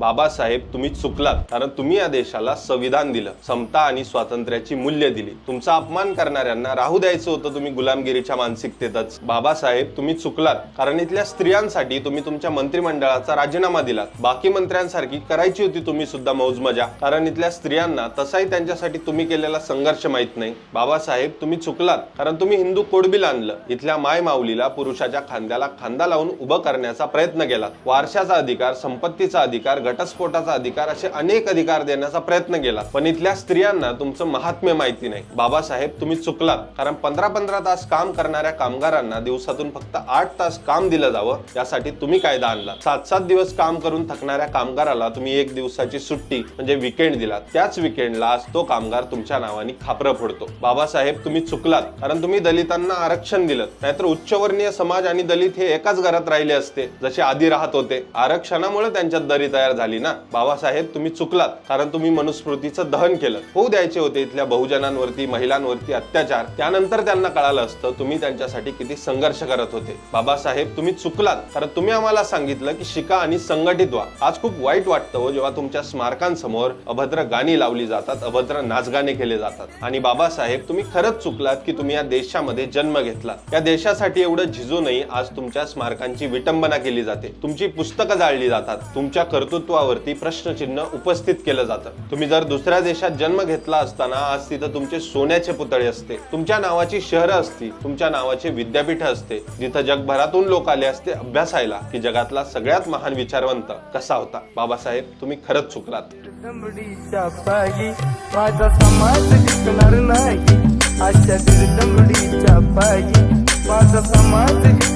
बाबासाहेब तुम्ही चुकलात कारण तुम्ही या देशाला संविधान दिलं समता आणि स्वातंत्र्याची मूल्य दिली. तुमचा अपमान करणाऱ्यांना राहू द्यायचं होतं तुम्ही गुलामगिरीच्या मानसिकतेतच. बाबासाहेब तुम्ही चुकलात कारण इथल्या स्त्रियांसाठी तुम्ही तुमच्या मंत्रिमंडळाचा राजीनामा दिलात. बाकी मंत्र्यांसारखी करायची होती तुम्ही सुद्धा मौज मजा कारण इथल्या स्त्रियांना तसाही त्यांच्यासाठी तुम्ही केलेला संघर्ष माहीत नाही. बाबासाहेब तुम्ही चुकलात कारण तुम्ही हिंदू कोडबिल आणलं. इथल्या माय माऊलीला पुरुषाच्या खांद्याला खांदा लावून उभं करण्याचा प्रयत्न केला वारशाचा अधिकार संपत्तीचा अधिकार घटस्फोटाचा अधिकार असे अनेक अधिकार देण्याचा प्रयत्न केला. पण इथल्या स्त्रियांना तुमचं महात्म्य माहिती नाही. बाबासाहेब तुम्ही चुकलात. कारण पंधरा पंधरा तास काम करणाऱ्या कामगारांना दिवसातून फक्त आठ तास काम दिलं जावं यासाठी तुम्ही कायदा आणला. सात सात दिवस काम करून थकणाऱ्या कामगाराला तुम्ही एक दिवसाची सुट्टी म्हणजे विकेंड दिला त्याच विकेंडला आज तो कामगार तुमच्या नावाने खापरं फोडतो. बाबासाहेब तुम्ही चुकलात. कारण तुम्ही दलितांना आरक्षण दिलं. नाहीतर उच्चवर्णीय समाज आणि दलित हे एकाच घरात राहिले असते जसे आधी राहत होते. आरक्षणामुळे त्यांच्यात दरी तयार झाली ना? बाबासाहेब तुम्ही चुकलात कारण तुम्ही मनुस्मृतीचं दहन केलं. होऊ द्यायचे होते इथल्या बहुजनांवरती महिलांवरती अत्याचार. त्यानंतर त्यांना कळालं असतं तुम्ही त्यांच्यासाठी किती संघर्ष करत होते. बाबासाहेब तुम्ही चुकलात कारण तुम्ही आम्हाला सांगितलं की शिका आणि संघटित व्हा. आज खूप वाईट वाटतं हो जेव्हा तुमच्या स्मारकांसमोर अभद्र गाणी लावली जातात अभद्र नाचगाणे केले जातात. आणि बाबासाहेब तुम्ही खरंच चुकलात की तुम्ही या देशामध्ये जन्म घेतला. या देशासाठी एवढं झिजूनही आज तुमच्या स्मारकांची विटंबना केली जाते. तुमची पुस्तकं जाळली जातात. तुमच्या नागरिकत्वावरती प्रश्नचिन्ह उपस्थित केलं जातं. तुम्ही जर दुसऱ्या देशात जन्म घेतला असताना आज तिथं तुमचे सोन्याचे पुतळे असते. तुमच्या नावाची शहरं असती तुमच्या नावाचे विद्यापीठ असते. जिथं जगभरातून लोक आले असते अभ्यासायला की जगातला सगळ्यात महान विचारवंत कसा होता? बाबासाहेब तुम्ही खरंच चुकलात. माझा समाज टिकणार नाही. अशा माझा समाज